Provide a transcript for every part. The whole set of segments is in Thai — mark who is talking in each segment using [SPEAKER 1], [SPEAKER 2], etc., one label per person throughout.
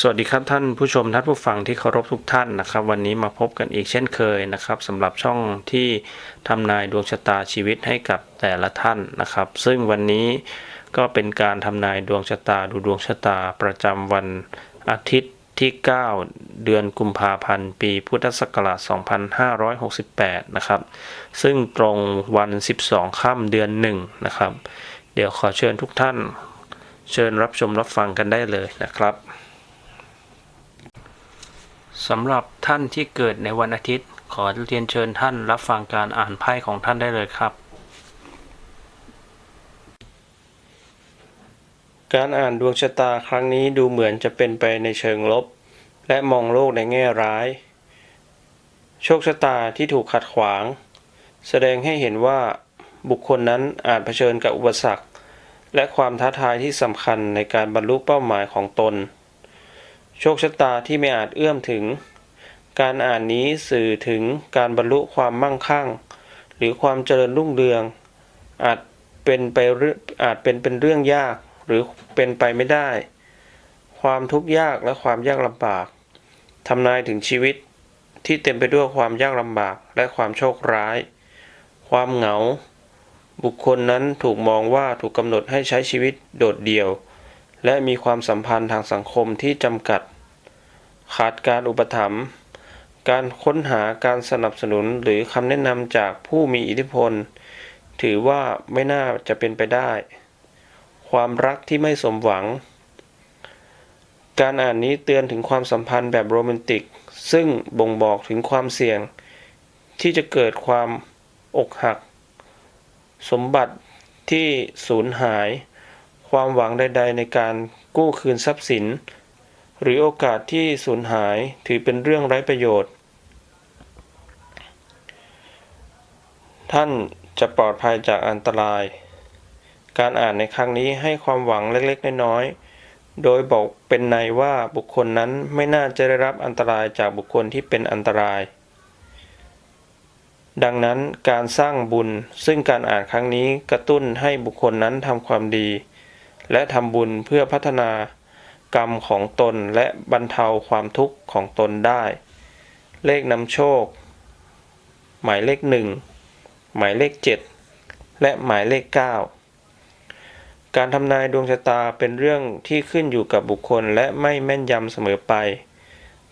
[SPEAKER 1] สวัสดีครับท่านผู้ชมท่านผู้ฟังที่เคารพทุกท่านนะครับ วันนี้มาพบกันอีกเช่นเคยนะครับสำหรับช่องที่ทำนายดวงชะตาชีวิตให้กับแต่ละท่านนะครับ ซึ่งวันนี้ก็เป็นการทำนายดวงชะตาดูดวงชะตาประจำวันอาทิตย์ที่ 9 เดือนกุมภาพันธ์ ปีพุทธศักราช 2568 นะครับ ซึ่งตรงวัน 12 ค่ำเดือน 1 นะครับ เดี๋ยวขอเชิญทุกท่าน เชิญรับชมรับฟังกันได้เลยนะครับ สำหรับท่านที่เกิดในวันอาทิตย์ ขอเรียนเชิญท่านรับฟังการอ่านไพ่ของท่านได้เลยครับ การอ่านดวงชะตาครั้งนี้ดูเหมือนจะเป็นไปในเชิงลบ และมองโลกในแง่ร้าย โชคชะตาที่ถูกขัดขวาง แสดงให้เห็นว่าบุคคลนั้นอาจเผชิญกับอุปสรรค และความท้าทายที่สำคัญในการบรรลุเป้าหมายของตน โชคชะตาที่ไม่อาจเอื้อมถึง การอ่านนี้สื่อถึงการบรรลุความมั่งคั่ง หรือความเจริญรุ่งเรือง อาจเป็นไปอาจเป็นเป็นเรื่องยากหรือเป็นไปไม่ได้ ความทุกข์ยากและความยากลำบากทำนายถึงชีวิตที่เต็มไปด้วยความยากลำบากและความโชคร้าย ความเหงา บุคคลนั้นถูกมองว่าถูกกำหนดให้ใช้ชีวิตโดดเดี่ยว และมีความสัมพันธ์ทางสังคมที่จำกัด ขาดการอุปถัมภ์การค้นหาการสนับสนุนหรือคำแนะนำจากผู้มีอิทธิพล ถือว่าไม่น่าจะเป็นไปได้ ความรักที่ไม่สมหวัง การอ่านนี้เตือนถึงความสัมพันธ์แบบโรแมนติก ซึ่งบ่งบอกถึงความเสี่ยง ที่จะเกิดความอกหัก สมบัติที่สูญหาย ความหวังใด ๆ ในการกู้คืนทรัพย์สิน หรือโอกาสที่สูญหายถือเป็นเรื่องไร้ประโยชน์ ท่านจะปลอดภัยจากอันตราย การอ่านในครั้งนี้ให้ความหวังเล็กๆ น้อยๆ โดยบอกเป็นในว่าบุคคลนั้นไม่น่าจะได้รับอันตรายจากบุคคลที่เป็นอันตรายดังนั้นการสร้างบุญซึ่งการอ่านครั้งนี้กระตุ้นให้บุคคลนั้นทำความดี และทำบุญเพื่อพัฒนากรรมของตนและบรรเทาความทุกข์ของตนได้ เลขนำโชค หมายเลขหนึ่งหมายเลขเจ็ดและหมายเลขเก้าการทำนายดวงชะตาเป็นเรื่องที่ขึ้นอยู่กับบุคคลและไม่แม่นยำเสมอไป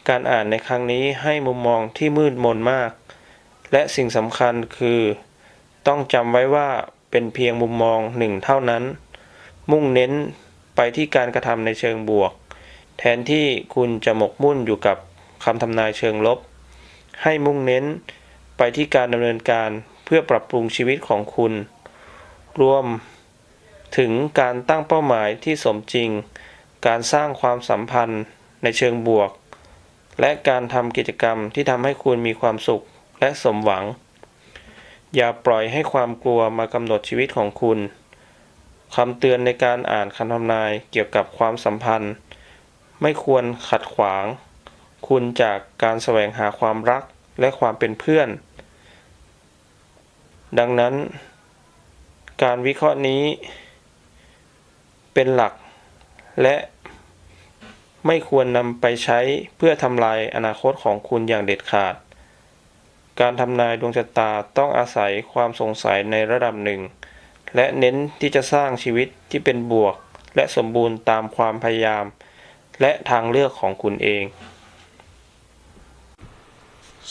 [SPEAKER 1] การอ่านในครั้งนี้ให้มุมมองที่มืดมนมาก และสิ่งสำคัญคือ ต้องจำไว้ว่าเป็นเพียงมุมมองหนึ่งเท่านั้น มุ่งเน้นไปที่การกระทำในเชิงบวก แทนที่คุณจะหมกมุ่นอยู่กับคำทำนายเชิงลบ ให้มุ่งเน้นไปที่การดำเนินการเพื่อปรับปรุงชีวิตของคุณ รวมถึงการตั้งเป้าหมายที่สมจริง การสร้างความสัมพันธ์ในเชิงบวก และการทำกิจกรรมที่ทำให้คุณมีความสุขและสมหวัง อย่าปล่อยให้ความกลัวมากำหนดชีวิตของคุณ คำเตือนในการอ่านคำทำนายเกี่ยวกับความสัมพันธ์ ไม่ควรขัดขวาง คุณจากการแสวงหาความรักและความเป็นเพื่อน ดังนั้น การวิเคราะห์นี้ เป็นหลัก และไม่ควรนำไปใช้เพื่อทำลายอนาคตของคุณอย่างเด็ดขาด การทำนายดวงชะตาต้องอาศัยความสงสัยในระดับหนึ่ง และเน้นที่จะสร้างชีวิตที่เป็นบวก และสมบูรณ์ตามความพยายาม และทางเลือกของคุณเอง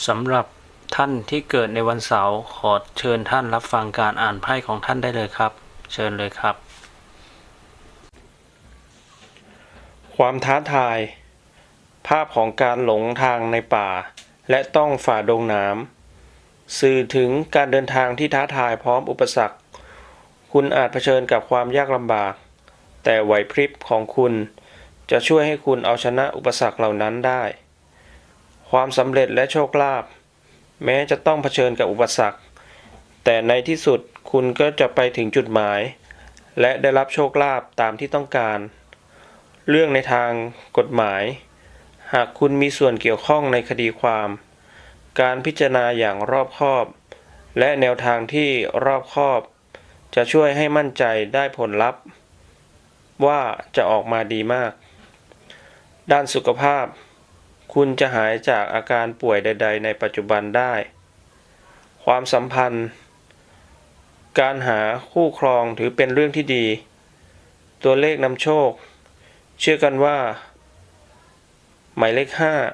[SPEAKER 1] สำหรับท่านที่เกิดในวันเสาร์ขอเชิญท่านรับฟังการอ่านไพ่ของท่านได้เลยครับ เชิญเลยครับ ความท้าทาย ภาพของการหลงทางในป่า และต้องฝ่าดงน้ำสื่อถึงการเดินทางที่ท้าทายพร้อมอุปสรรค คุณอาจเผชิญกับความยากลำบาก แต่ไหวพริบของคุณจะช่วยให้คุณเอาชนะอุปสรรคเหล่านั้นได้ ความสำเร็จและโชคลาภแม้จะต้องเผชิญกับอุปสรรค แต่ในที่สุดคุณก็จะไปถึงจุดหมาย และได้รับโชคลาภตามที่ต้องการ เรื่องในทางกฎหมาย หากคุณมีส่วนเกี่ยวข้องในคดีความ การพิจารณาอย่างรอบคอบ และแนวทางที่รอบคอบ จะช่วยให้มั่นใจได้ผลลัพธ์ ว่าจะออกมาดีมาก ด้านสุขภาพ คุณจะหายจากอาการป่วยใด ๆ ในปัจจุบันได้ ความสัมพันธ์ การหาคู่ครองถือเป็นเรื่องที่ดี ตัวเลขนำโชค เชื่อกันว่า หมายเลข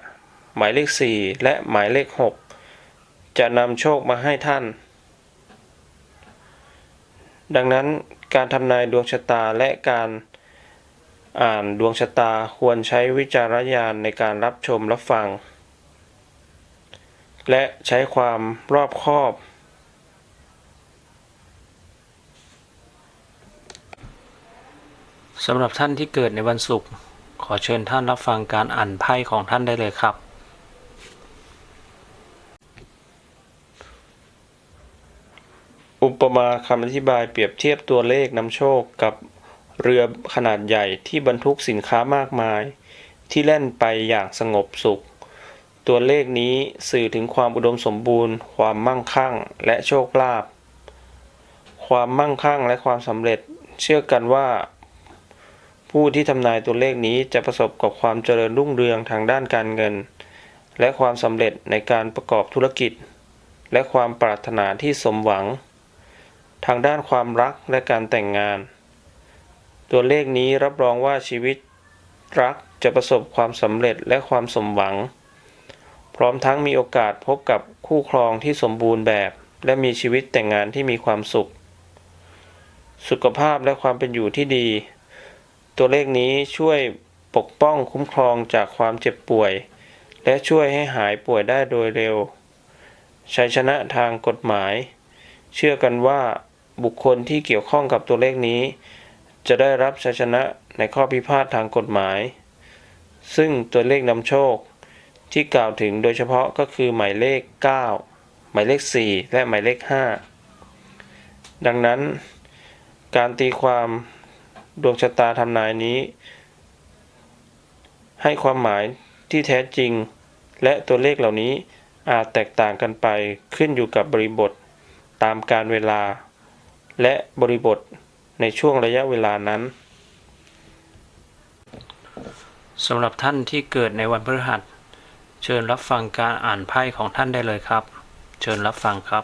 [SPEAKER 1] 5 หมายเลข 4 และหมายเลข 6 จะนำโชคมาให้ท่าน ดังนั้นการทำนายดวงชะตาและการอ่านดวงชะตาควรใช้วิจารณญาณในการรับชมรับฟัง และใช้ความรอบคอบ สำหรับท่านที่เกิดในวันศุกร์ขอเชิญท่านรับฟังการอ่านไพ่ของท่านได้เลยครับ อุปมาคำอธิบายเปรียบเทียบตัวเลขนำโชคกับเรือขนาดใหญ่ที่บรรทุกสินค้ามากมาย ที่แล่นไปอย่างสงบสุข ตัวเลขนี้สื่อถึงความอุดมสมบูรณ์ ความมั่งคั่งและโชคลาภความมั่งคั่งและความสำเร็จเชื่อกันว่า ผู้ที่ทำนายตัวเลขนี้จะประสบกับความเจริญรุ่งเรืองทางด้านการเงิน และความสำเร็จในการประกอบธุรกิจ และความปรารถนาที่สมหวัง ทางด้านความรักและการแต่งงาน ตัวเลขนี้รับรองว่าชีวิตรักจะประสบความสำเร็จและความสมหวัง พร้อมทั้งมีโอกาสพบกับคู่ครองที่สมบูรณ์แบบ และมีชีวิตแต่งงานที่มีความสุข สุขภาพและความเป็นอยู่ที่ดี ตัวเลขนี้ช่วยปกป้องคุ้มครองจากความเจ็บป่วย และช่วยให้หายป่วยได้โดยเร็วชัยชนะทางกฎหมาย เชื่อกันว่า บุคคลที่เกี่ยวข้องกับตัวเลขนี้ จะได้รับชัยชนะในข้อพิพาททางกฎหมาย ซึ่งตัวเลขนำโชคที่กล่าวถึงโดยเฉพาะก็คือหมายเลข 9 หมายเลข 4 และหมายเลข 5 ดังนั้น การตีความดวงชะตาทำนายนี้ ให้ความหมายที่แท้จริง และตัวเลขเหล่านี้อาจแตกต่างกันไปขึ้นอยู่กับบริบทตามการเวลา และบริบทในช่วงระยะเวลานั้นสำหรับท่านที่เกิดในวันพฤหัส เชิญรับฟังการอ่านไพ่ของท่านได้เลยครับ เชิญรับฟังครับ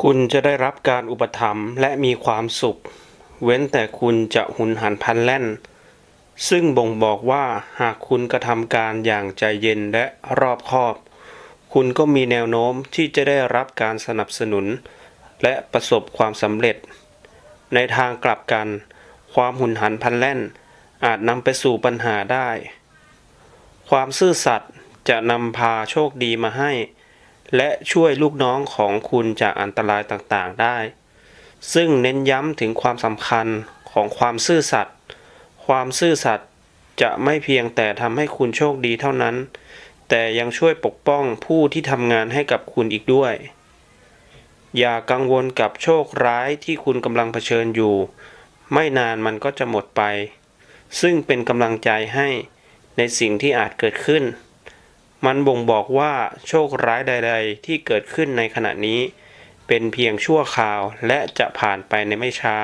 [SPEAKER 1] คุณจะได้รับการอุปถัมภ์และมีความสุข เว้นแต่คุณจะหุนหันพลันแล่น ซึ่งบ่งบอกว่าหากคุณกระทำการอย่างใจเย็นและรอบคอบ คุณก็มีแนวโน้มที่จะได้รับการสนับสนุน และประสบความสำเร็จ ในทางกลับกัน ความหุนหันพันแล่น อาจนำไปสู่ปัญหาได้ ความซื่อสัตย์จะนำพาโชคดีมาให้ และช่วยลูกน้องของคุณจากอันตรายต่างๆได้ ซึ่งเน้นย้ำถึงความสำคัญของความซื่อสัตย์ความซื่อสัตย์จะไม่เพียงแต่ทำให้คุณโชคดีเท่านั้น แต่ยังช่วยปกป้องผู้ที่ทำงานให้กับคุณอีกด้วย อย่ากังวลกับโชคร้ายที่คุณกำลังเผชิญอยู่ ไม่นานมันก็จะหมดไป ซึ่งเป็นกำลังใจให้ในสิ่งที่อาจเกิดขึ้น มันบ่งบอกว่าโชคร้ายใด ๆ ที่เกิดขึ้นในขณะนี้ เป็นเพียงชั่วคราวและจะผ่านไปในไม่ช้า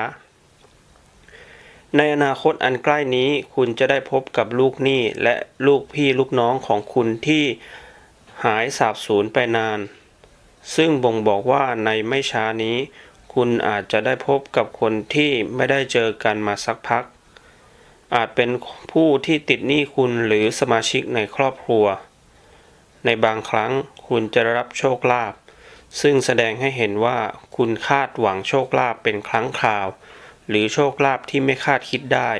[SPEAKER 1] ในอนาคตอันใกล้นี้คุณจะได้พบกับลูกหนี้และลูกพี่ลูกน้องของคุณที่หายสาบสูญไปนาน ซึ่งบ่งบอกว่าในไม่ช้านี้ คุณอาจจะได้พบกับคนที่ไม่ได้เจอกันมาสักพัก อาจเป็นผู้ที่ติดหนี้คุณหรือสมาชิกในครอบครัว ในบางครั้งคุณจะรับโชคลาภซึ่งแสดงให้เห็นว่าคุณคาดหวังโชคลาภเป็นครั้งคราว หรือโชคลาภที่ไม่คาดคิดได้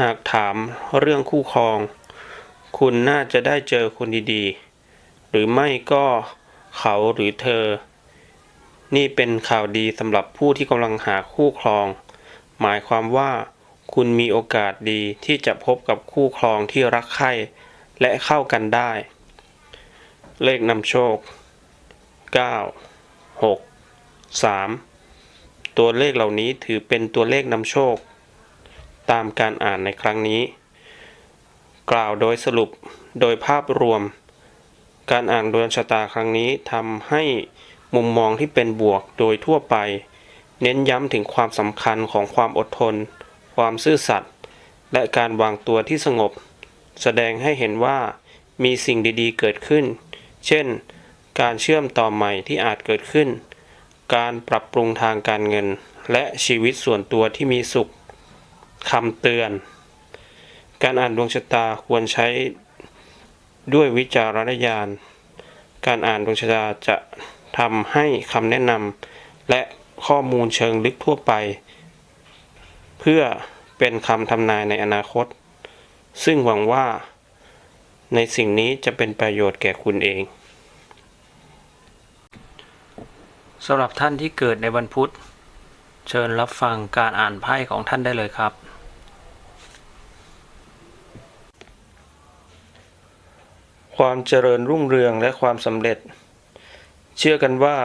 [SPEAKER 1] หากถามเรื่องคู่ครอง คุณน่าจะได้เจอคนดีๆ หรือไม่ก็เขาหรือเธอ นี่เป็นข่าวดีสำหรับผู้ที่กำลังหาคู่ครอง หมายความว่าคุณมีโอกาสดีที่จะพบกับคู่ครองที่รักใคร่และเข้ากันได้ เลขนำโชค 9 6 3 ตัวเลขเหล่านี้ถือเป็นตัวเลขนำโชค ตามการอ่านในครั้งนี้ กล่าวโดยสรุปโดยภาพรวม การอ่านดวงชะตาครั้งนี้ทำให้มุมมองที่เป็นบวกโดยทั่วไป เน้นย้ำถึงความสำคัญของความอดทน ความซื่อสัตย์และการวางตัวที่สงบ แสดงให้เห็นว่ามีสิ่งดีๆ เกิดขึ้น เช่น การเชื่อมต่อใหม่ที่อาจเกิดขึ้น การปรับปรุงทางการเงิน และชีวิตส่วนตัวที่มีสุขคำเตือน การอ่านดวงชะตาควรใช้ด้วยวิจารณญาณ การอ่านดวงชะตาจะทำให้คำแนะนำและข้อมูลเชิงลึกทั่วไป เพื่อเป็นคำทำนายในอนาคต ซึ่งหวังว่า ในสิ่งนี้จะเป็นประโยชน์แก่คุณเอง สำหรับท่านที่เกิดในวันพุธ เชิญรับฟังการอ่านไพ่ของท่านได้เลยครับ ความเจริญรุ่งเรืองและความสำเร็จ เชื่อกันว่า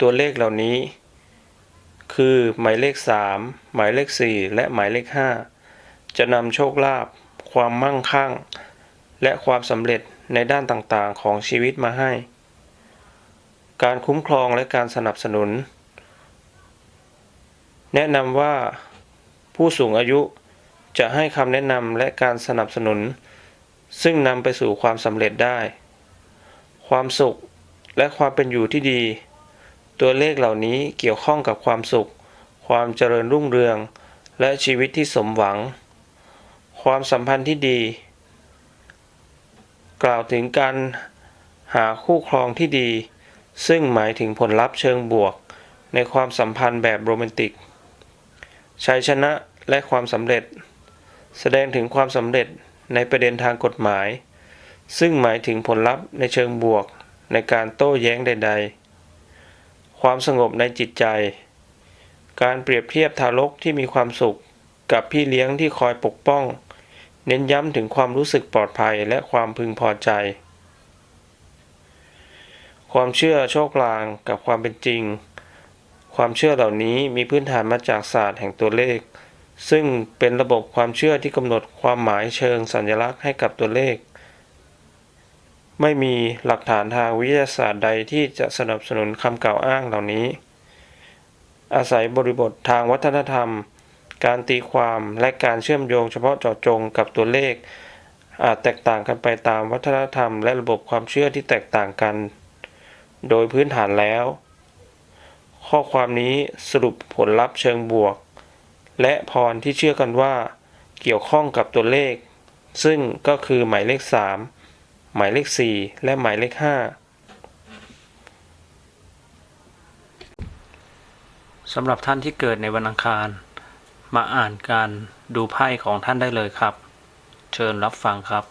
[SPEAKER 1] ตัวเลขเหล่านี้ คือหมายเลข 3 หมายเลข 4 และหมายเลข 5 จะนำโชคลาภความมั่งคั่ง และความสำเร็จในด้านต่างๆของชีวิตมาให้ การคุ้มครองและการสนับสนุน แนะนำว่าผู้สูงอายุจะให้คำแนะนำและการสนับสนุน ซึ่งนำไปสู่ความสำเร็จได้ ความสุขและความเป็นอยู่ที่ดี ตัวเลขเหล่านี้เกี่ยวข้องกับความสุข ความเจริญรุ่งเรือง และชีวิตที่สมหวัง ความสัมพันธ์ที่ดี กล่าวถึงการหาคู่ครองที่ดี ซึ่งหมายถึงผลลัพธ์เชิงบวก ในความสัมพันธ์แบบโรแมนติก ชัยชนะและความสำเร็จ แสดงถึงความสำเร็จในประเด็นทางกฎหมาย ซึ่งหมายถึงผลลัพธ์ในเชิงบวก ในการโต้แย้งใด ๆ ความสงบในจิตใจ การเปรียบเทียบทารกที่มีความสุข กับพี่เลี้ยงที่คอยปกป้อง เน้นย้ำถึงความรู้สึกปลอดภัยและความพึงพอใจ ความเชื่อโชคลางกับความเป็นจริง ความเชื่อเหล่านี้มีพื้นฐานมาจากศาสตร์แห่งตัวเลข ซึ่งเป็นระบบความเชื่อที่กำหนดความหมายเชิงสัญลักษณ์ให้กับตัวเลข ไม่มีหลักฐานทางวิทยาศาสตร์ใดที่จะสนับสนุนคำกล่าวอ้างเหล่านี้ อาศัยบริบททางวัฒนธรรม การตีความและการเชื่อมโยงเฉพาะเจาะจงกับตัวเลข อาจแตกต่างกันไปตามวัฒนธรรม และระบบความเชื่อที่แตกต่างกัน โดยพื้นฐานแล้ว ข้อความนี้สรุปผลลัพธ์เชิงบวก และพรที่เชื่อกันว่า เกี่ยวข้องกับตัวเลข ซึ่งก็คือหมายเลข 3 หมายเลข 4 และหมายเลข 5สำหรับท่านที่เกิดในวันอังคาร มาอ่านการดูไพ่ของท่านได้เลยครับ เชิญรับฟังครับ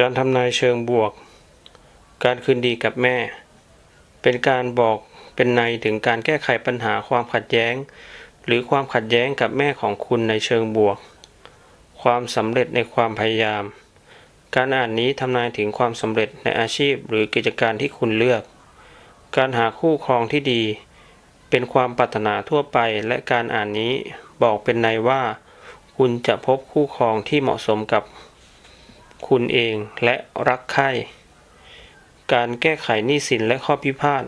[SPEAKER 1] การทำนายเชิงบวก การคืนดีกับแม่ เป็นการบอกเป็นในถึงการแก้ไขปัญหาความขัดแย้ง หรือความขัดแย้งกับแม่ของคุณในเชิงบวก ความสำเร็จในความพยายาม การอ่านนี้ทำนายถึงความสำเร็จในอาชีพหรือกิจการที่คุณเลือก การหาคู่ครองที่ดี เป็นความปรารถนาทั่วไปและการอ่านนี้บอกเป็นในว่า คุณจะพบคู่ครองที่เหมาะสมกับ คุณเองและรักใคร่การแก้ไขหนี้สินและข้อพิพาท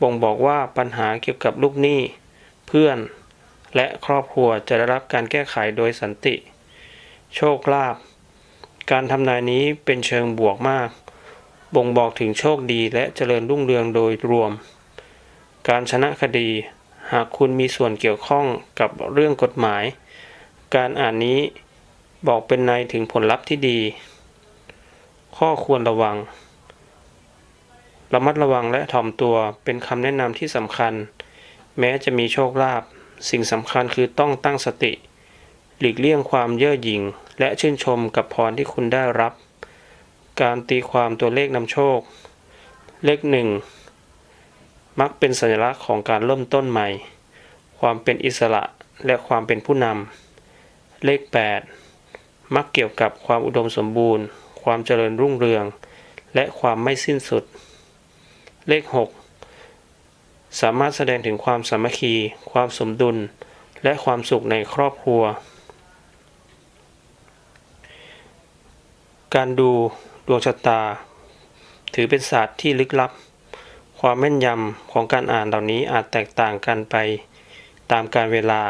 [SPEAKER 1] บ่งบอกว่าปัญหาเกี่ยวกับลูกหนี้ เพื่อน และครอบครัวจะได้รับการแก้ไขโดยสันติ โชคลาภการทำนายนี้เป็นเชิงบวกมาก บ่งบอกถึงโชคดีและเจริญรุ่งเรืองโดยรวม การชนะคดี หากคุณมีส่วนเกี่ยวข้องกับเรื่องกฎหมาย การอ่านนี้ บอกเป็นในถึงผลลัพธ์ที่ดี ข้อควรระวัง ระมัดระวังและถ่อมตัวเป็นคำแนะนำที่สำคัญ แม้จะมีโชคลาภสิ่งสำคัญคือต้องตั้งสติ หลีกเลี่ยงความเย่อหยิ่งและชื่นชมกับพรที่คุณได้รับ การตีความตัวเลขนำโชค เลขหนึ่งมักเป็นสัญลักษณ์ของการเริ่มต้นใหม่ ความเป็นอิสระและความเป็นผู้นำ เลข 8 มักเกี่ยวกับความอุดมสมบูรณ์ ความเจริญรุ่งเรือง และความไม่สิ้นสุด เลข 6 สามารถแสดงถึงความสามัคคี ความสมดุล และความสุขในครอบครัว การดูดวงชะตา ถือเป็นศาสตร์ที่ลึกลับ ความแม่นยำของการอ่านเหล่านี้อาจแตกต่างกันไปตามกาลเวลา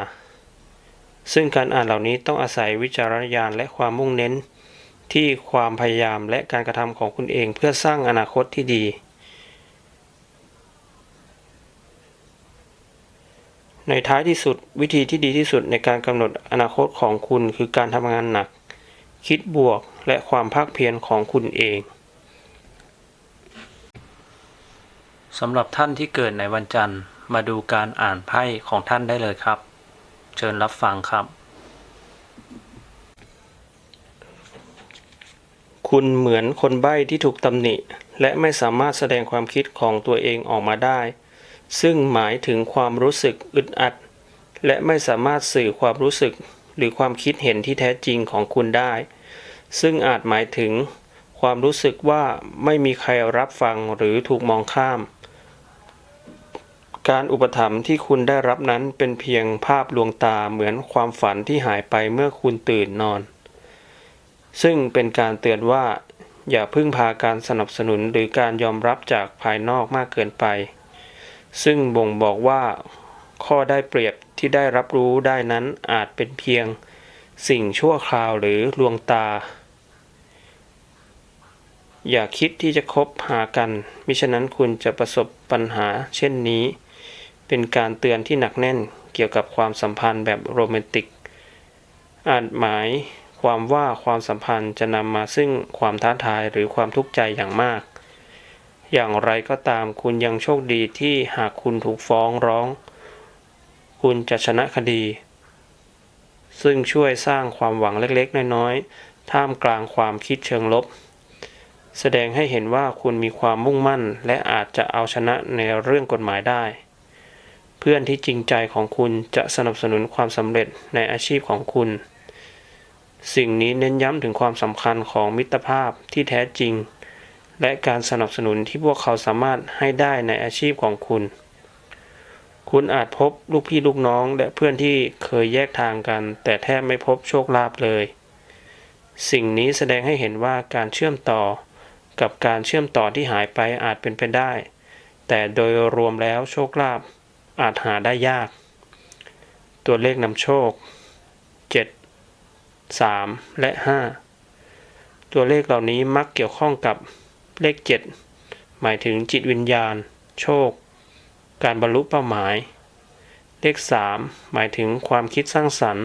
[SPEAKER 1] ซึ่งการอ่านเหล่านี้ต้องอาศัยวิจารณญาณและความมุ่งเน้น ที่ความพยายามและการกระทำของคุณเองเพื่อสร้างอนาคตที่ดี ในท้ายที่สุดวิธีที่ดีที่สุดในการกำหนดอนาคตของคุณคือการทำงานหนัก คิดบวกและความภาคเพียรของคุณเองสำหรับท่านที่เกิดในวันจันทร์มาดูการอ่านไพ่ของท่านได้เลยครับ เชิญรับฟังครับ คุณเหมือนคนใบ้ที่ถูกตำหนิ และไม่สามารถแสดงความคิดของตัวเองออกมาได้ ซึ่งหมายถึงความรู้สึกอึดอัด และไม่สามารถสื่อความรู้สึกหรือความคิดเห็นที่แท้จริงของคุณได้ ซึ่งอาจหมายถึงความรู้สึกว่าไม่มีใครรับฟังหรือถูกมองข้าม การอุปถัมภ์ที่คุณได้รับนั้นเป็นเพียงภาพลวงตาเหมือนความฝันที่หายไปเมื่อคุณตื่นนอน ซึ่งเป็นการเตือนว่า อย่าพึ่งพาการสนับสนุนหรือการยอมรับจากภายนอกมากเกินไป ซึ่งบ่งบอกว่า ข้อได้เปรียบที่ได้รับรู้ได้นั้นอาจเป็นเพียง สิ่งชั่วคราวหรือลวงตา อย่าคิดที่จะคบหากัน มิฉะนั้นคุณจะประสบปัญหาเช่นนี้ เป็นการเตือนที่หนักแน่นเกี่ยวกับความสัมพันธ์แบบโรแมนติก อาจหมายความว่าความสัมพันธ์จะนำมาซึ่งความท้าทายหรือความทุกข์ใจอย่างมาก อย่างไรก็ตามคุณยังโชคดีที่หากคุณถูกฟ้องร้อง คุณจะชนะคดี ซึ่งช่วยสร้างความหวังเล็กๆ น้อยๆ ท่ามกลางความคิดเชิงลบ แสดงให้เห็นว่าคุณมีความมุ่งมั่นและอาจจะเอาชนะในเรื่องกฎหมายได้ เพื่อนที่จริงใจของคุณจะสนับสนุนความสำเร็จในอาชีพของคุณ สิ่งนี้เน้นย้ำถึงความสำคัญของมิตรภาพที่แท้จริง และการสนับสนุนที่พวกเขาสามารถให้ได้ในอาชีพของคุณ คุณอาจพบลูกพี่ลูกน้องและเพื่อนที่เคยแยกทางกัน แต่แทบไม่พบโชคลาภเลย สิ่งนี้แสดงให้เห็นว่าการเชื่อมต่อ กับการเชื่อมต่อที่หายไปอาจเป็นไปได้ แต่โดยรวมแล้วโชคลาภ อาจหาได้ยาก ตัวเลขนำโชค 7 3 และ 5 ตัวเลขเหล่านี้มักเกี่ยวข้องกับเลข 7 หมายถึงจิตวิญญาณ โชค การบรรลุเป้าหมาย เลข 3 หมายถึงความคิดสร้างสรรค์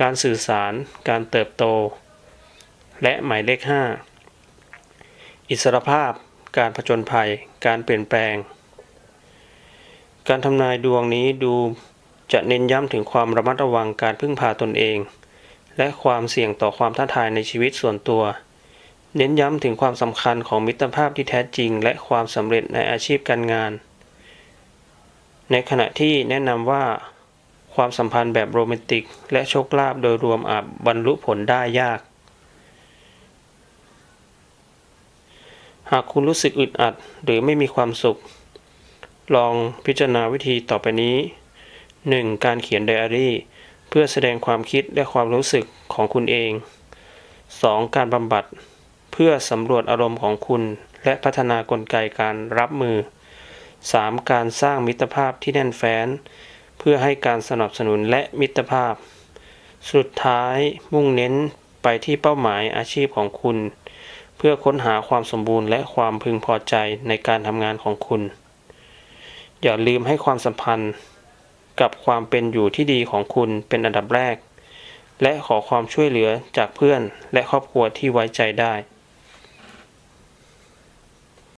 [SPEAKER 1] การสื่อสาร การเติบโต และหมายเลข 5 อิสรภาพ การผจญภัย การเปลี่ยนแปลง การทำนายดวงนี้ดูจะเน้นย้ำถึงความระมัดระวังการพึ่งพาตนเอง และความเสี่ยงต่อความท้าทายในชีวิตส่วนตัว เน้นย้ำถึงความสำคัญของมิตรภาพที่แท้จริง และความสำเร็จในอาชีพการงาน ในขณะที่แนะนำว่า ความสัมพันธ์แบบโรแมนติก และโชคลาภโดยรวมอาจบรรลุผลได้ยาก หากคุณรู้สึกอึดอัดหรือไม่มีความสุข ลองพิจารณาวิธีต่อไปนี้ 1. การเขียนไดอารี่ เพื่อแสดงความคิดและความรู้สึกของคุณเอง 2. การบำบัด เพื่อสำรวจอารมณ์ของคุณ และพัฒนากลไกการรับมือ 3. การสร้างมิตรภาพที่แน่นแฟ้น เพื่อให้การสนับสนุนและมิตรภาพ สุดท้ายมุ่งเน้นไปที่เป้าหมายอาชีพของคุณ เพื่อค้นหาความสมบูรณ์และความพึงพอใจในการทำงานของคุณ อย่าลืมให้ความสัมพันธ์กับความเป็นอยู่ที่ดีของคุณเป็นอันดับแรก และขอความช่วยเหลือจากเพื่อนและครอบครัวที่ไว้ใจได้